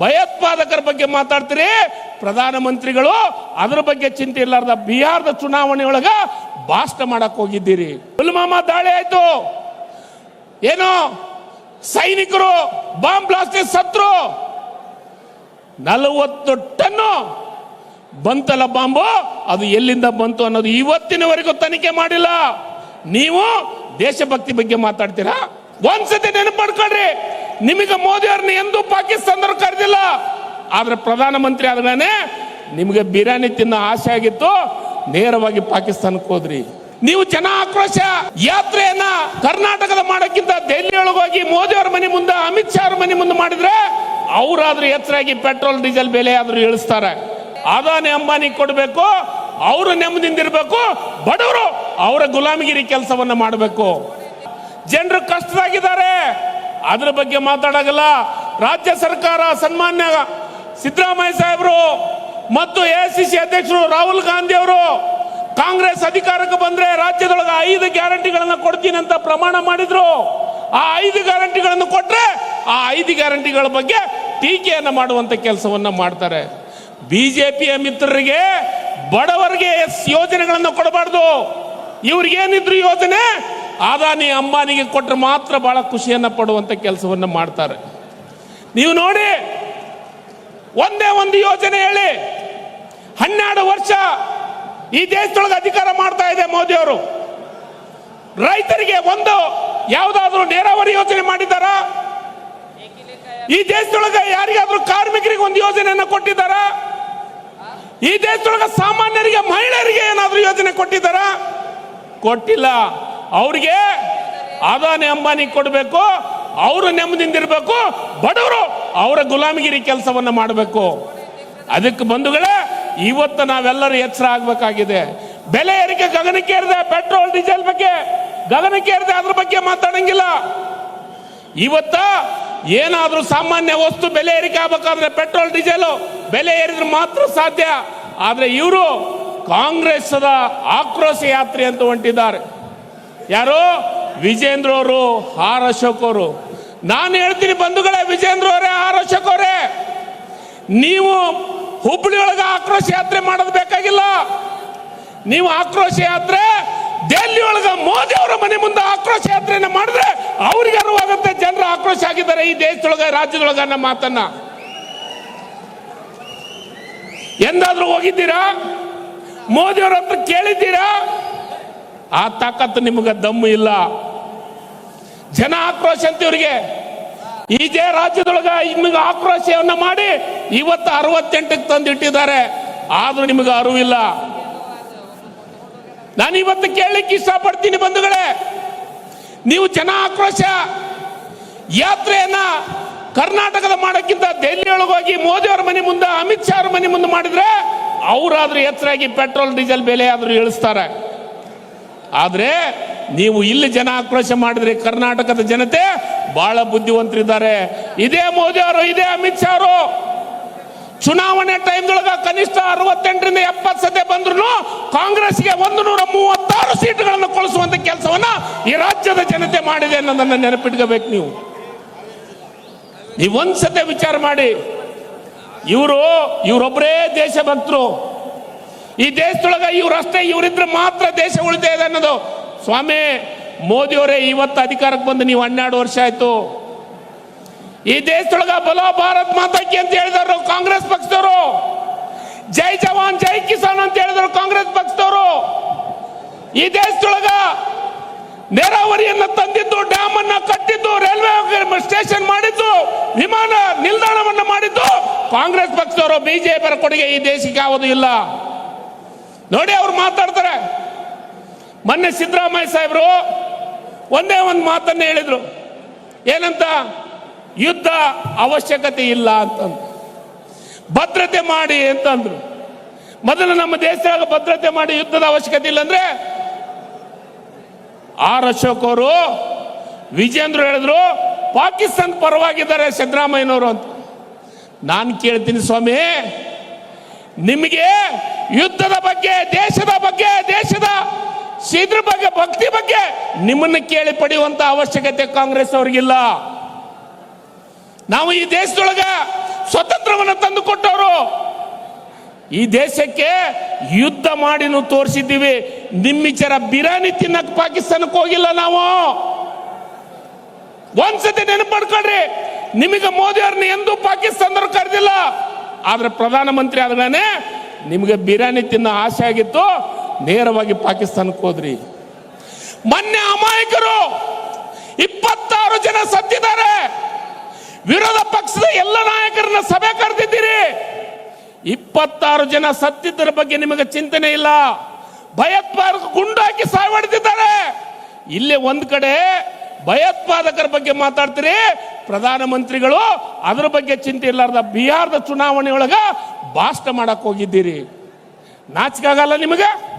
ಭಯೋತ್ಪಾದಕರ ಬಗ್ಗೆ ಮಾತಾಡ್ತೀರಿ? ಪ್ರಧಾನಮಂತ್ರಿಗಳು, ಅದರ ಬಗ್ಗೆ ಚಿಂತೆ ಇರ್ಲಾರ್ದ ಬಿಹಾರದ ಚುನಾವಣೆ ಒಳಗ ಭಾಷಣ ಮಾಡಕ್ ಹೋಗಿದ್ದೀರಿ. ಪುಲ್ವಾಮಾ ದಾಳಿ ಆಯ್ತು. ಏನು? ಸೈನಿಕರು ಬಾಂಬ್ ಬ್ಲಾಸ್ಟ್ ಸತ್ರು. ನಲವತ್ತು ಟನ್ನು ಬಂತಲ್ಲ ಬಾಂಬು? ಅದು ಎಲ್ಲಿಂದ ಬಂತು ಅನ್ನೋದು ಇವತ್ತಿನವರೆಗೂ ತನಿಖೆ ಮಾಡಿಲ್ಲ. ನೀವು ದೇಶಭಕ್ತಿ ಬಗ್ಗೆ ಮಾತಾಡ್ತೀರಾ? ಒಂದ್ಸತಿ ನೆನಪು ಮಾಡ್ಕೊಳ್ರಿ. ನಿಮಗೆ ಮೋದಿ ಅವ್ರನ್ನ ಎಂದು ಕರೆದಿಲ್ಲ ಆದ್ರೆ ಪ್ರಧಾನಮಂತ್ರಿ ಆದ್ಮೇಲೆ ನಿಮಗೆ ಬಿರಿಯಾನಿ ತಿನ್ನೋ ಆಸೆ ಆಗಿತ್ತು, ನೇರವಾಗಿ ಪಾಕಿಸ್ತಾನಕ್ಕೆ ಹೋದ್ರಿ. ನೀವು ಜನ ಆಕ್ರೋಶ, ಯಾತ್ರೆಯನ್ನ ಕರ್ನಾಟಕದ ಮಾಡೋಕ್ಕಿಂತ ದೆಹಲಿ ಒಳಗೋಗಿ ಮೋದಿ ಅವರ ಮನೆ ಮುಂದೆ, ಅಮಿತ್ ಶಾ ಅವ್ರ ಮನೆ ಮುಂದೆ ಮಾಡಿದ್ರೆ ಅವರಾದ್ರೂ ಎಚ್ಚರಾಗಿ ಪೆಟ್ರೋಲ್, ಡೀಸೆಲ್ ಬೆಲೆ ಆದ್ರೂ ಇಳಿಸ್ತಾರೆ. ಅದಾನೆ ಅಂಬಾನಿ ಕೊಡಬೇಕು, ಅವರು ನೆಮ್ಮದಿಂದಿರ್ಬೇಕು ಬಡವರು ಅವರ ಗುಲಾಮಗಿರಿ ಕೆಲಸವನ್ನ ಮಾಡಬೇಕು. ಜನರು ಕಷ್ಟದಾಗಿದ್ದಾರೆ. ಅದ್ರ ಬಗ್ಗೆ ಮಾತಾಡೋಗಲ್ಲ ರಾಜ್ಯ ಸರ್ಕಾರ ಸನ್ಮಾನ್ಯ ಸಿದ್ದರಾಮಯ್ಯ ಸಾಹೇಬರು ಮತ್ತು ಎ ಸಿ ಅಧ್ಯಕ್ಷರು ರಾಹುಲ್ ಗಾಂಧಿ ಅವರು ಕಾಂಗ್ರೆಸ್ ಅಧಿಕಾರಕ್ಕೆ ಬಂದ್ರೆ ರಾಜ್ಯದೊಳಗೆ ಐದು ಗ್ಯಾರಂಟಿಗಳನ್ನ ಕೊಡ್ತೀನಿ ಅಂತ ಪ್ರಮಾಣ ಮಾಡಿದ್ರು. ಆ ಐದು ಗ್ಯಾರಂಟಿಗಳನ್ನು ಕೊಟ್ರೆ ಆ ಐದು ಗ್ಯಾರಂಟಿಗಳ ಬಗ್ಗೆ ಟೀಕೆಯನ್ನು ಮಾಡುವಂತ ಕೆಲಸವನ್ನ ಮಾಡ್ತಾರೆ. ಬಿಜೆಪಿಯ ಮಿತ್ರರಿಗೆ ಬಡವರಿಗೆ ಎಸ್ ಯೋಜನೆಗಳನ್ನು ಕೊಡಬಾರ್ದು. ಇವ್ರಿಗೇನಿದ್ರು ಯೋಜನೆ ಅದಾನಿ ಅಂಬಾನಿಗೆ ಕೊಟ್ಟರೆ ಮಾತ್ರ ಬಹಳ ಖುಷಿಯನ್ನ ಪಡುವಂತ ಕೆಲಸವನ್ನ ಮಾಡ್ತಾರೆ. ನೀವು ನೋಡಿ ಒಂದೇ ಒಂದು ಯೋಜನೆ ಹೇಳಿ. ಹನ್ನೆರಡು ವರ್ಷ ಈ ದೇಶದೊಳಗೆ ಅಧಿಕಾರ ಮಾಡ್ತಾ ಇದೆ ಮೋದಿ ಅವರು. ರೈತರಿಗೆ ಒಂದು ಯಾವುದಾದ್ರೂ ನೀರಾವರಿ ಯೋಜನೆ ಮಾಡಿದ್ದಾರಾ? ಈ ದೇಶದೊಳಗೆ ಯಾರಿಗಾದ್ರೂ ಕಾರ್ಮಿಕರಿಗೆ ಒಂದು ಯೋಜನೆಯನ್ನು ಕೊಟ್ಟಿದ್ದಾರ? ಈ ದೇಶದೊಳಗೆ ಸಾಮಾನ್ಯರಿಗೆ, ಮಹಿಳೆಯರಿಗೆ ಏನಾದರೂ ಯೋಜನೆ ಕೊಟ್ಟಿದ್ದಾರ? ಕೊಟ್ಟಿಲ್ಲ. ಅವ್ರಿಗೆ ಅದಾನೆ ಅಂಬಾನಿ ಕೊಡಬೇಕು, ಅವರು ನೆಮ್ಮದಿಂದಿರ್ಬೇಕು, ಬಡವರು ಅವರ ಗುಲಾಮಗಿರಿ ಕೆಲಸವನ್ನ ಮಾಡಬೇಕು. ಅದಕ್ಕೆ ಬಂಧುಗಳೇ, ಇವತ್ತು ನಾವೆಲ್ಲರೂ ಎಚ್ಚರ ಆಗ್ಬೇಕಾಗಿದೆ. ಬೆಲೆ ಏರಿಕೆ ಗಗನಕ್ಕೇರಿದೆ ಪೆಟ್ರೋಲ್, ಡೀಸೆಲ್ ಬಗ್ಗೆ. ಗಗನಕ್ಕೇರಿದೆ ಅದ್ರ ಬಗ್ಗೆ ಮಾತಾಡಂಗಿಲ್ಲ. ಇವತ್ತ ಏನಾದರೂ ಸಾಮಾನ್ಯ ವಸ್ತು ಬೆಲೆ ಏರಿಕೆ ಆಗ್ಬೇಕಾದ್ರೆ ಪೆಟ್ರೋಲ್, ಡೀಸೆಲ್ ಬೆಲೆ ಏರಿದ್ರೆ ಮಾತ್ರ ಸಾಧ್ಯ. ಆದರೆ ಇವರು ಕಾಂಗ್ರೆಸ್ದ ಆಕ್ರೋಶ ಯಾತ್ರೆ ಅಂತ ಹೊಂಟಿದ್ದಾರೆ. ಯಾರು? ವಿಜೇಂದ್ರ ಅವರು, ಆರ್ ಅಶೋಕ್ ಅವರು. ನಾನು ಹೇಳ್ತೀನಿ ಬಂಧುಗಳೇ, ವಿಜೇಂದ್ರ ಅವರೇ ಆರ್ ಅವರೇ, ನೀವು ಹುಬ್ಬಳ್ಳಿ ಒಳಗ ಆಕ್ರೋಶ ಯಾತ್ರೆ ಮಾಡೋದು ಬೇಕಾಗಿಲ್ಲ. ನೀವು ಆಕ್ರೋಶ ಯಾತ್ರೆ ದೆಹಲಿ ಒಳಗ ಮೋದಿ ಅವರ ಮನೆ ಮುಂದೆ ಆಕ್ರೋಶ ಯಾತ್ರೆಯನ್ನ ಮಾಡಿದ್ರೆ ಅವ್ರಿಗೆ ಅರಿವಾಗುತ್ತೆ ಜನರು ಆಕ್ರೋಶ ಆಗಿದ್ದಾರೆ ಈ ದೇಶದೊಳಗ, ರಾಜ್ಯದೊಳಗ ನಮ್ಮ ಮಾತನ್ನ. ಎಂದಾದ್ರೂ ಹೋಗಿದ್ದೀರಾ? ಮೋದಿ ಅವ್ರ ಹತ್ರ ಕೇಳಿದ್ದೀರಾ? ಆ ತಾಕತ್ತು ನಿಮಗೆ ದಮ್ಮು ಇಲ್ಲ. ಜನ ಆಕ್ರೋಶ ಅಂತ ಇವರಿಗೆ. ಇದೇ ರಾಜ್ಯದೊಳಗ ನಿಮಗೆ ಆಕ್ರೋಶವನ್ನ ಮಾಡಿ ಇವತ್ತು ಅರವತ್ತೆಂಟಕ್ಕೆ ತಂದಿಟ್ಟಿದ್ದಾರೆ ಆದ್ರೂ ನಿಮಗೆ ಅರಿವಿಲ್ಲ. ನಾನು ಇವತ್ತು ಕೇಳಲಿಕ್ಕೆ ಇಷ್ಟಪಡ್ತೀನಿ ಬಂಧುಗಳೇ. ನೀವು ಜನ ಆಕ್ರೋಶ ಯಾತ್ರೆಯನ್ನ ಕರ್ನಾಟಕದ ಮಾಡೋಕ್ಕಿಂತ ದೆಹಲಿ ಒಳಗೋಗಿ ಮೋದಿ ಅವರ ಮನೆ ಮುಂದೆ, ಅಮಿತ್ ಶಾ ಅವ್ರ ಮನೆ ಮುಂದೆ ಮಾಡಿದ್ರೆ ಅವರಾದ್ರೂ ಎಚ್ಚರಾಗಿ ಪೆಟ್ರೋಲ್, ಡೀಸೆಲ್ ಬೆಲೆ ಆದ್ರೂ ಇಳಿಸ್ತಾರೆ. ಆದ್ರೆ ನೀವು ಇಲ್ಲಿ ಜನ ಆಕ್ರೋಶ ಮಾಡಿದ್ರೆ ಕರ್ನಾಟಕದ ಜನತೆ ಬಹಳ ಬುದ್ಧಿವಂತರಿದ್ದಾರೆ. ಇದೇ ಮೋದಿ ಅವರು, ಇದೇ ಅಮಿತ್ ಶಾ ಅವರು. ಚುನಾವಣೆ ಟೈಮ್ದೊಳಗ ಕನಿಷ್ಠ ಅರವತ್ತೆಂಟರಿಂದ ಎಪ್ಪತ್ತು ಸತೆ ಬಂದ್ರು ಕಾಂಗ್ರೆಸ್ಗೆ ಒಂದು ನೂರ ಮೂವತ್ತಾರು ಸೀಟುಗಳನ್ನು ಕೊಳಿಸುವಂತ ಕೆಲಸವನ್ನ ಈ ರಾಜ್ಯದ ಜನತೆ ಮಾಡಿದೆ ಅನ್ನೋದನ್ನ ನೆನಪಿಟ್ಕೋಬೇಕು ನೀವು. ನೀವು ಒಂದ್ಸತೆ ವಿಚಾರ ಮಾಡಿ. ಇವರು ಇವರೊಬ್ಬರೇ ದೇಶಭಕ್ತರು. ಈ ದೇಶದೊಳಗ ಇವರಷ್ಟೇ, ಇವರಿದ್ರೆ ಮಾತ್ರ ದೇಶ ಉಳಿತಾ ಇದೆ ಅನ್ನೋದು ಸ್ವಾಮಿ, ಮೋದಿ ಅವರೇ ಇವತ್ತು ಅಧಿಕಾರಕ್ಕೆ ಬಂದು ನೀವು ಹನ್ನೆರಡು ವರ್ಷ ಆಯ್ತು. ಈ ದೇಶದೊಳಗ ಬಲೋ ಭಾರತ್ ಮಾತಾಕಿ ಅಂತ ಹೇಳಿದವರು ಕಾಂಗ್ರೆಸ್ ಪಕ್ಷದವರು. ಜೈ ಜವಾನ್, ಜೈ ಕಿಸಾನ್ ಅಂತ ಹೇಳಿದ್ರು ಕಾಂಗ್ರೆಸ್ ಪಕ್ಷದವರು. ಈ ದೇಶದೊಳಗ ನೀರಾವರಿಯನ್ನ ತಂದಿದ್ದು ಡ್ಯಾಮ್ ಅನ್ನ ಕಟ್ಟಿದ್ದು, ರೈಲ್ವೆ ಸ್ಟೇಷನ್ ಮಾಡಿದ್ದು, ವಿಮಾನ ನಿಲ್ದಾಣವನ್ನ ಮಾಡಿದ್ದು ಕಾಂಗ್ರೆಸ್ ಪಕ್ಷದವರು. ಬಿಜೆಪಿ ಕೊಡುಗೆ ಈ ದೇಶಕ್ಕೆ ಯಾವುದು ಇಲ್ಲ. ನೋಡಿ ಅವ್ರು ಮಾತಾಡ್ತಾರೆ. ಮೊನ್ನೆ ಸಿದ್ದರಾಮಯ್ಯ ಸಾಹೇಬರು ಒಂದೇ ಒಂದು ಮಾತನ್ನ ಹೇಳಿದರು. ಏನಂತ? ಯುದ್ಧ ಅವಶ್ಯಕತೆ ಇಲ್ಲ ಅಂತಂದ್ರು. ಭದ್ರತೆ ಮಾಡಿ ಅಂತಂದ್ರು. ಮೊದಲು ನಮ್ಮ ದೇಶದಾಗ ಭದ್ರತೆ ಮಾಡಿ ಯುದ್ಧದ ಅವಶ್ಯಕತೆ ಇಲ್ಲ ಅಂದ್ರೆ? ಆರ್ ಅಶೋಕ್ ಅವರು, ವಿಜೇಂದ್ರ ಹೇಳಿದ್ರು ಪಾಕಿಸ್ತಾನ ಪರವಾಗಿದ್ದಾರೆ ಸಿದ್ದರಾಮಯ್ಯನವರು ಅಂತ. ನಾನು ಕೇಳ್ತೀನಿ ಸ್ವಾಮಿ, ನಿಮಗೆ ಯುದ್ಧದ ಬಗ್ಗೆ, ದೇಶದ ಬಗ್ಗೆ, ದೇಶದ ಇದ್ರ ಬಗ್ಗೆ, ಭಕ್ತಿ ಬಗ್ಗೆ ನಿಮ್ಮನ್ನ ಕೇಳಿ ಪಡೆಯುವಂತ ಅವಶ್ಯಕತೆ ಕಾಂಗ್ರೆಸ್ ಅವ್ರಿಗಿಲ್ಲ. ನಾವು ಈ ದೇಶದೊಳಗ ಕೊಟ್ಟವರು ಈ ದೇಶಕ್ಕೆ ಯುದ್ಧ ಮಾಡಿನೂ ತೋರಿಸಿದ್ದೀವಿ. ನಿಮ್ಮಿಚರ ಬಿರಿಯಾನಿ ತಿನ್ನಕ್ ಪಾಕಿಸ್ತಾನಕ್ಕೆ ಹೋಗಿಲ್ಲ ನಾವು. ಒಂದ್ಸತಿ ನೆನಪು ಮಾಡ್ಕೊಳ್ರಿ. ನಿಮಗೆ ಮೋದಿ ಅವ್ರನ್ನ ಎಂದೂ ಪಾಕಿಸ್ತಾನದವ್ರು ಕರೆದಿಲ್ಲ. ಆದ್ರೆ ಪ್ರಧಾನಮಂತ್ರಿ ಆದ್ಮೇಲೆ ನಿಮಗೆ ಬಿರಿಯಾನಿ ತಿನ್ನೋ ಆಸೆ ಆಗಿತ್ತು. ನೇರವಾಗಿ ಪಾಕಿಸ್ತಾನಕ್ಕೆ ಹೋದ್ರಿ. ಮೊನ್ನೆ ಅಮಾಯಕರು ಇಪ್ಪತ್ತಾರು ಜನ ಸತ್ತಿದ್ದಾರೆ. ವಿರೋಧ ಪಕ್ಷದ ಎಲ್ಲ ನಾಯಕರನ್ನ ಸಭೆ ಕರೆದಿದ್ದೀರಿ. ಇಪ್ಪತ್ತಾರು ಜನ ಸತ್ತಿದ್ದರ ಬಗ್ಗೆ ನಿಮಗೆ ಚಿಂತನೆ ಇಲ್ಲ. ಭಯೋತ್ಪಾದಕ ಗುಂಡು ಹಾಕಿ ಸಾಯ್ವಡಿದಿದ್ದಾರೆ ಇಲ್ಲಿ ಒಂದ್ ಕಡೆ ಭಯೋತ್ಪಾದಕರ ಬಗ್ಗೆ ಮಾತಾಡ್ತೀರಿ. ಪ್ರಧಾನಮಂತ್ರಿಗಳು ಅದರ ಬಗ್ಗೆ ಚಿಂತೆ ಇಲ್ಲಾರ್ದ ಬಿಹಾರದ ಚುನಾವಣೆ ಒಳಗ ಭಾಷಣ ಮಾಡಕ್ ಹೋಗಿದ್ದೀರಿ. ನಾಚಿಕಾಗಲ್ಲ ನಿಮಗೆ?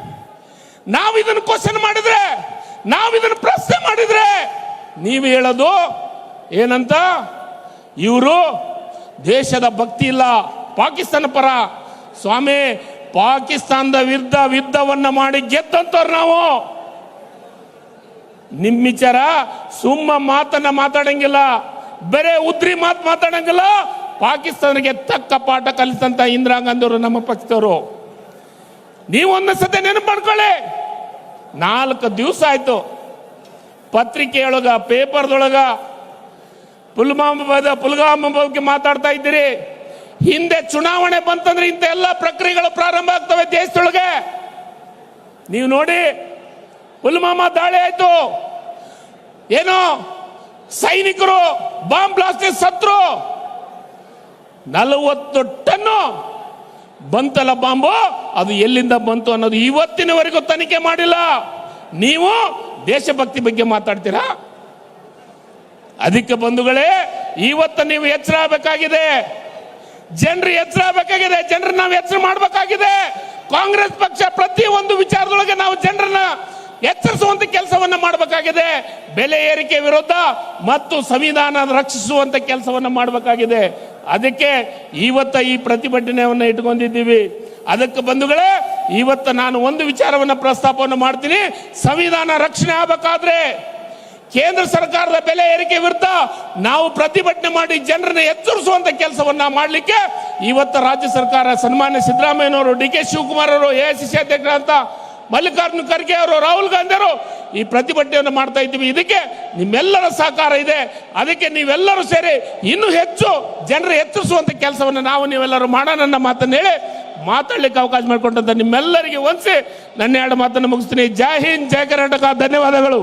ನಾವು ಇದನ್ನು ಕ್ವಶನ್ ಮಾಡಿದ್ರೆ, ನಾವು ಇದನ್ನು ಪ್ರಶ್ನೆ ಮಾಡಿದ್ರೆ, ನೀವು ಹೇಳೋದು ಏನಂತ? ಇವರು ದೇಶದ ಭಕ್ತಿ ಇಲ್ಲ, ಪಾಕಿಸ್ತಾನ ಪರ. ಸ್ವಾಮಿ, ಪಾಕಿಸ್ತಾನದ ವಿರುದ್ಧ ಯುದ್ಧವನ್ನ ಮಾಡಿ ಗೆದ್ದಂತವ್ರು ನಾವು. ನಿಮ್ಮ ವಿಚಾರ ಸುಮ್ಮ ಮಾತನ್ನ ಮಾತಾಡಂಗಿಲ್ಲ, ಬರೇ ಉದ್ರಿ ಮಾತು ಮಾತಾಡಂಗಿಲ್ಲ. ಪಾಕಿಸ್ತಾನಿಗೆ ತಕ್ಕ ಪಾಠ ಕಲಿತಂತ ಇಂದಿರಾ ಗಾಂಧಿ ಅವರು ನಮ್ಮ ಪಕ್ಷದವರು. ನೀವೊಂದು ಸತಿ ನೆನಪು ಮಾಡ್ಕೊಳ್ಳಿ. ನಾಲ್ಕು ದಿವಸ ಆಯ್ತು. ಪತ್ರಿಕೆಯೊಳಗ, ಪೇಪರ್ದೊಳಗ, ಪುಲ್ವಾಮ ಪುಲ್ಗಾಮ ಬಗ್ಗೆ ಮಾತಾಡ್ತಾ ಇದ್ದೀರಿ. ಹಿಂದೆ ಚುನಾವಣೆ ಬಂತಂದ್ರೆ ಇಂಥ ಎಲ್ಲ ಪ್ರಕ್ರಿಯೆಗಳು ಪ್ರಾರಂಭ ಆಗ್ತವೆ ದೇಶದೊಳಗೆ. ನೀವು ನೋಡಿ, ಪುಲ್ವಾಮಾ ದಾಳಿ ಆಯ್ತು. ಏನು ಸೈನಿಕರು, ಬಾಂಬ್ ಬ್ಲಾಸ್ಟ್ ಸತ್ರು. ನಲವತ್ತು ಟನ್ನು ಬಂತಲ್ಲ ಬಾಂಬು? ಅದು ಎಲ್ಲಿಂದ ಬಂತು ಅನ್ನೋದು ಇವತ್ತಿನವರೆಗೂ ತನಿಖೆ ಮಾಡಿಲ್ಲ. ನೀವು ದೇಶಭಕ್ತಿ ಬಗ್ಗೆ ಮಾತಾಡ್ತೀರಾ? ಅದಕ್ಕೆ ಬಂಧುಗಳೇ, ಇವತ್ತು ನೀವು ಎಚ್ಚರ ಆಗಬೇಕಾಗಿದೆ. ಜನರು ಎಚ್ಚರ ಆಗಬೇಕಾಗಿದೆ. ಜನರು ನಾವು ಎಚ್ಚರ ಮಾಡಬೇಕಾಗಿದೆ. ಕಾಂಗ್ರೆಸ್ ಪಕ್ಷ ಪ್ರತಿ ಒಂದು ವಿಚಾರದೊಳಗೆ ನಾವು ಜನರನ್ನ ಎಚ್ಚರಿಸುವಂತ ಕೆಲಸವನ್ನ ಮಾಡಬೇಕಾಗಿದೆ. ಬೆಲೆ ಏರಿಕೆ ವಿರುದ್ಧ ಮತ್ತು ಸಂವಿಧಾನ ರಕ್ಷಿಸುವಂತ ಕೆಲಸವನ್ನ ಮಾಡಬೇಕಾಗಿದೆ. ಅದಕ್ಕೆ ಇವತ್ತ ಈ ಪ್ರತಿಭಟನೆಯನ್ನು ಇಟ್ಕೊಂಡಿದ್ದೀವಿ ಅದಕ್ಕೆ ಬಂಧುಗಳೇ, ಇವತ್ತು ನಾನು ಒಂದು ವಿಚಾರವನ್ನ ಪ್ರಸ್ತಾಪವನ್ನು ಮಾಡ್ತೀನಿ. ಸಂವಿಧಾನ ರಕ್ಷಣೆ ಆಗಬೇಕಾದ್ರೆ ಕೇಂದ್ರ ಸರ್ಕಾರದ ಬೆಲೆ ಏರಿಕೆ ವಿರುದ್ಧ ನಾವು ಪ್ರತಿಭಟನೆ ಮಾಡಿ ಜನರನ್ನ ಎಚ್ಚರಿಸುವಂತ ಕೆಲಸವನ್ನ ಮಾಡಲಿಕ್ಕೆ ಇವತ್ತು ರಾಜ್ಯ ಸರ್ಕಾರ ಸನ್ಮಾನ್ಯ ಸಿದ್ದರಾಮಯ್ಯನವರು, ಡಿ ಕೆ ಶಿವಕುಮಾರ್ ಅವರು, ಎ ಅಧ್ಯಕ್ಷರಾದಂತ ಮಲ್ಲಿಕಾರ್ಜುನ ಖರ್ಗೆ ಅವರು, ರಾಹುಲ್ ಗಾಂಧಿ ಅವರು ಈ ಪ್ರತಿಭಟನೆಯನ್ನು ಮಾಡ್ತಾ ಇದ್ದೀವಿ. ಇದಕ್ಕೆ ನಿಮ್ಮೆಲ್ಲರ ಸಹಕಾರ ಇದೆ. ಅದಕ್ಕೆ ನೀವೆಲ್ಲರೂ ಸೇರಿ ಇನ್ನೂ ಹೆಚ್ಚು ಜನರು ಎಚ್ಚರಿಸುವಂತ ಕೆಲಸವನ್ನು ನಾವು ನೀವೆಲ್ಲರೂ ಮಾಡೋಣ ನನ್ನ ಮಾತನ್ನು ಹೇಳಿ ಮಾತಾಡ್ಲಿಕ್ಕೆ ಅವಕಾಶ ಮಾಡಿಕೊಂಡಂತ ನಿಮ್ಮೆಲ್ಲರಿಗೆ ಒಂದ್ಸಿ ನನ್ನ ಎರಡು ಮಾತನ್ನು ಮುಗಿಸ್ತೀನಿ. ಜೈ ಹಿಂದ್, ಜೈ ಕರ್ನಾಟಕ. ಧನ್ಯವಾದಗಳು.